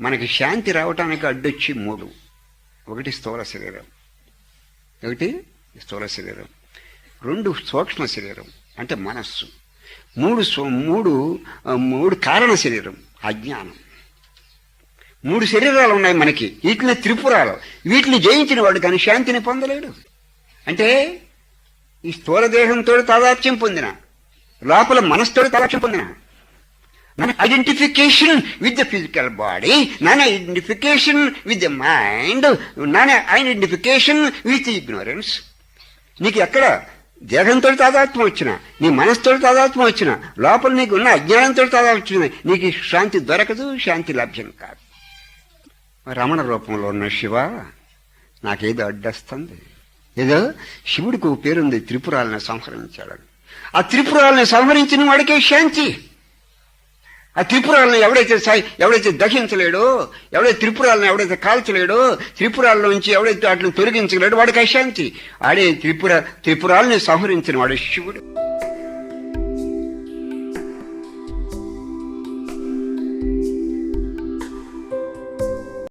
మనకి శాంతి రావటానికి అడ్డొచ్చి మూడు. ఒకటి స్థూల శరీరం. ఒకటి స్థూల శరీరం. రెండు సూక్ష్మ శరీరం అంటే మనస్సు. మూడు మూడు మూడు కారణ శరీరం అజ్ఞానం. మూడు శరీరాలు ఉన్నాయి మనకి. వీటిని త్రిపురాలు. వీటిని జయించిన వాడు కానీ శాంతిని పొందలేడు. అంటే ఈ స్థూల దేహంతో తాదాత్యం పొందిన లోపల మనసుతో తాదాత్యం పొందిన non identification with the physical body non identification with the mind non identification with ignorance నీకు ఎక్కడ దేహంతో తాదాత్మ్యం వచ్చిన నీ మనసుతో తాదాత్మ్యం వచ్చిన లోపల నీకు ఉన్న అజ్ఞానంతో తాదాత్మ్యం వచ్చిన నీకు శాంతి దొరకదు శాంతి లభ్యం కాదు. రమణ రూపంలో ఉన్న శివ నాకేదో అడ్డస్తుంది. ఏదో శివుడికి ఒక పేరుంది త్రిపురాలను సంహరించాడని ఆ త్రిపురాలను సంహరించిన వాడికే శాంతి. ఆ త్రిపురాలను ఎవడైతే సై- ఎవడైతే దహించలేడో ఎవడైతే త్రిపురాలను ఎవడైతే కాల్చలేడో త్రిపురాల నుంచి ఎవడైతే వాటిని తొలగించలేడో వాడికి అశాంతి ఆడే త్రిపుర త్రిపురాలని సంహరించిన వాడు శివుడు.